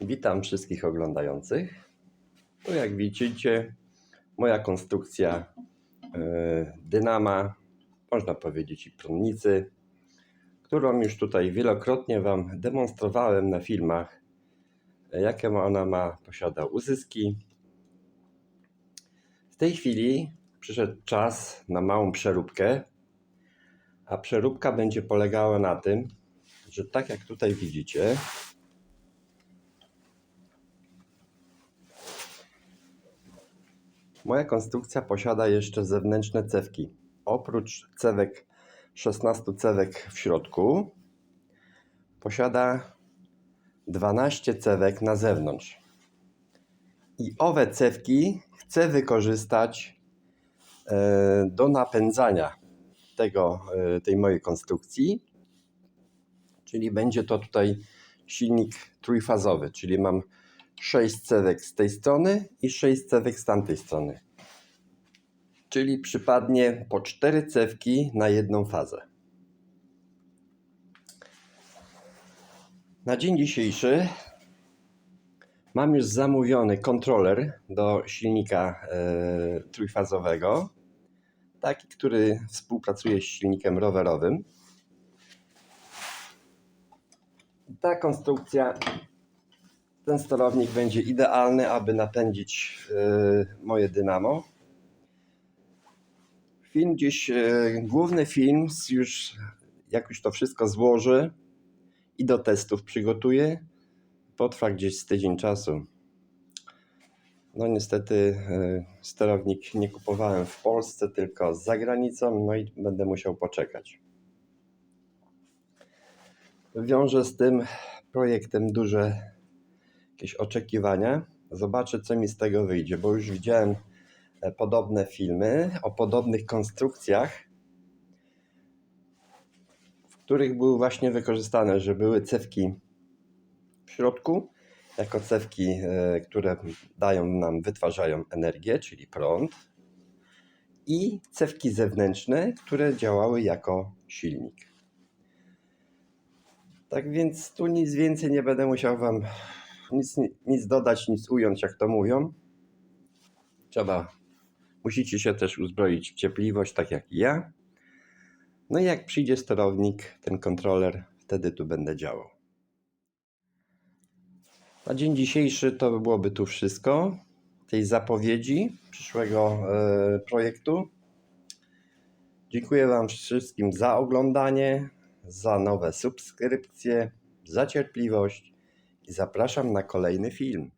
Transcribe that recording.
Witam wszystkich oglądających. Tu jak widzicie, moja konstrukcja e, dynama, można powiedzieć i prądnicy, którą już tutaj wielokrotnie Wam demonstrowałem na filmach, jakie ona ma, posiada uzyski. W tej chwili przyszedł czas na małą przeróbkę, a przeróbka będzie polegała na tym, że tak jak tutaj widzicie, Moja konstrukcja posiada jeszcze zewnętrzne cewki. Oprócz cewek, 16 cewek w środku, posiada 12 cewek na zewnątrz. I owe cewki chcę wykorzystać e, do napędzania tego, e, tej mojej konstrukcji. Czyli będzie to tutaj silnik trójfazowy, czyli mam 6 cewek z tej strony i 6 cewek z tamtej strony. Czyli przypadnie po 4 cewki na jedną fazę. Na dzień dzisiejszy mam już zamówiony kontroler do silnika e, trójfazowego. Taki, który współpracuje z silnikiem rowerowym. Ta konstrukcja ten sterownik będzie idealny, aby napędzić e, moje dynamo. Film gdzieś, e, główny film już jak już to wszystko złoży i do testów przygotuję, potrwa gdzieś z tydzień czasu. No niestety e, sterownik nie kupowałem w Polsce, tylko za granicą, no i będę musiał poczekać. Wiąże z tym projektem duże jakieś oczekiwania. Zobaczę, co mi z tego wyjdzie, bo już widziałem e, podobne filmy o podobnych konstrukcjach, w których były właśnie wykorzystane, że były cewki w środku, jako cewki, e, które dają nam, wytwarzają energię, czyli prąd, i cewki zewnętrzne, które działały jako silnik. Tak więc tu nic więcej nie będę musiał Wam nic, nic dodać, nic ująć, jak to mówią. Trzeba, musicie się też uzbroić w cierpliwość, tak jak ja. No i jak przyjdzie sterownik, ten kontroler, wtedy tu będę działał. Na dzień dzisiejszy to by byłoby tu wszystko. Tej zapowiedzi przyszłego e, projektu. Dziękuję Wam wszystkim za oglądanie, za nowe subskrypcje, za cierpliwość zapraszam na kolejny film.